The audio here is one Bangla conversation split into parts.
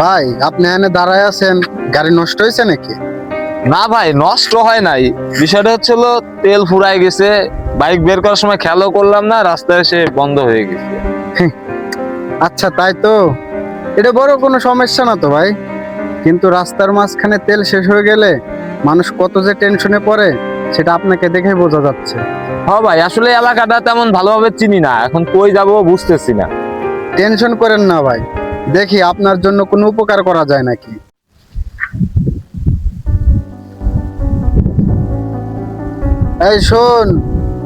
ভাই আপনি এখানে দাঁড়ায় আছেন গাড়ি নষ্ট হয়েছে নাকি? না ভাই নষ্ট হয় নাই। বিষয়টা হচ্ছিল তেল ফুরাই গেছে বাইক বের করার সময় খেয়ালও করলাম না রাস্তায় এসে বন্ধ হয়ে গেছে। আচ্ছা তাই তো। এটা বড় কোনো সমস্যা না তো ভাই। কিন্তু রাস্তার মাঝখানে তেল শেষ হয়ে গেলে মানুষ কত যে টেনশনে পড়ে সেটা আপনাকে দেখে বোঝা যাচ্ছে। হ্যাঁ ভাই আসলে এলাকাটা তেমন ভালোভাবে চিনি না। এখন কই যাব বুঝতেছি না। টেনশন করেন না ভাই। দেখি আপনার জন্য কোনো উপকার করা যায় নাকি? এই শোন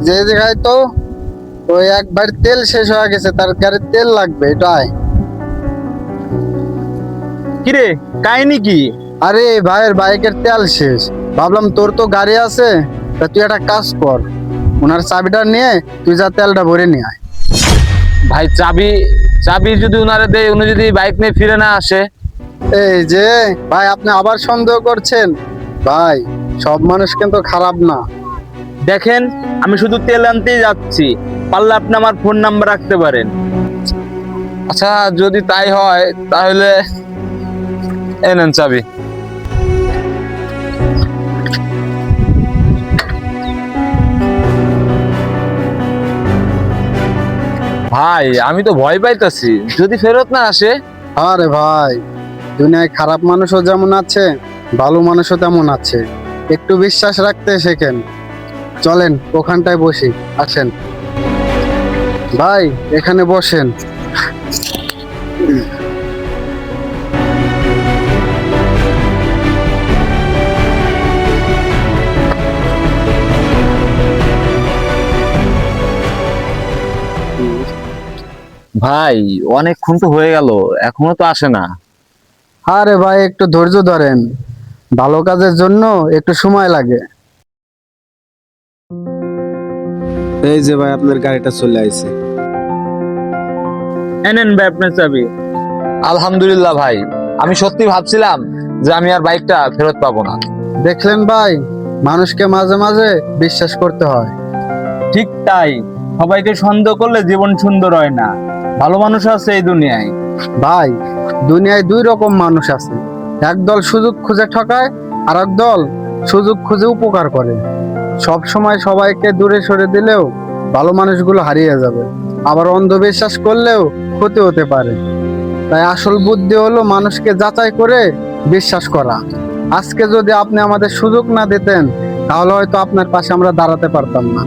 যে জায়গায় তো ওই একবার তেল শেষ হয়ে গেছে তার গাড়ির তেল লাগবে এটাই কিরে কাহিনী কি? আরে ভাইয়ের বাইকের তেল শেষ। ভাবলাম তোর তো গাড়ি আছে তা তুই একটা কাজ কর। ওনার চাবিটা নিয়ে তুই যা তেলটা ভরে নিয়ে আয়। ভাই চাবি চাবি যদি উনারে দেয় উনি যদি বাইক নিয়ে ফিরে না আসে? এই যে ভাই আপনি আবার সন্দেহ করছেন? ভাই সব মানুষ কিন্তু খারাপ না। দেখেন আমি শুধু তেল আনতেই যাচ্ছি। পারলে আপনি আমার ফোন নাম্বার রাখতে পারেন। আচ্ছা যদি তাই হয় তাহলে এনেন চাবি। ভাই, আমি তো ভয় পাইতাছি। যদি ফেরত না আসে? আরে ভাই, দুনিয়ায় খারাপ মানুষও যেমন আছে, ভালো মানুষও তেমন আছে। একটু বিশ্বাস রাখতে শেখেন। চলেন, ওখানটায় বসি, আসেন। ভাই, এখানে বসেন। ভাই অনেকক্ষণ তো হয়ে গেল এখনও তো আসে না। আরে ভাই একটু ধৈর্য ধরেন। ভালো কাজের জন্য একটু সময় লাগে। এই যে ভাই আপনার গাড়িটা চলে আইছে। এনেন ভাই আপনার চাবি। আলহামদুলিল্লাহ ভাই আমি সত্যি ভাবছিলাম যে আমি আর বাইকটা ফেরত পাবো না। দেখলেন ভাই মানুষকে মাঝে মাঝে বিশ্বাস করতে হয়। ঠিক তাই সবাইকে সন্দেহ করলে জীবন সুন্দর হয় না। ভালো মানুষ আছে এই দুনিয়ায়? ভাই দুনিয়ায় দুই রকম মানুষ আছে। একদল সুযোগ খুঁজে ঠকায় আর দল সুযোগ খুঁজে উপকার করে। সব সময় সবাইকে দূরে সরে দিলেও ভালো মানুষগুলো হারিয়ে যাবে। আবার অন্ধবিশ্বাস করলেও ক্ষতি হতে পারে। তাই আসল বুদ্ধি হলো মানুষকে যাচাই করে বিশ্বাস করা। আজকে যদি আপনি আমাদের সুযোগ না দিতেন তাহলে হয়তো আপনার পাশে আমরা দাঁড়াতে পারতাম না।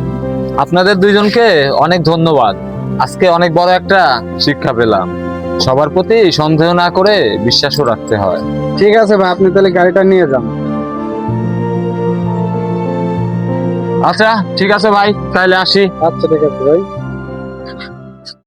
আপনাদের দুইজনকে অনেক ধন্যবাদ। আজকে অনেক বড় একটা শিক্ষা পেলাম। সবার প্রতি সন্দেহ না করে বিশ্বাসও রাখতে হয়। ঠিক আছে ভাই আপনি তাহলে গাড়িটা নিয়ে যান। আচ্ছা ঠিক আছে ভাই তাহলে আসি। আচ্ছা ঠিক আছে ভাই।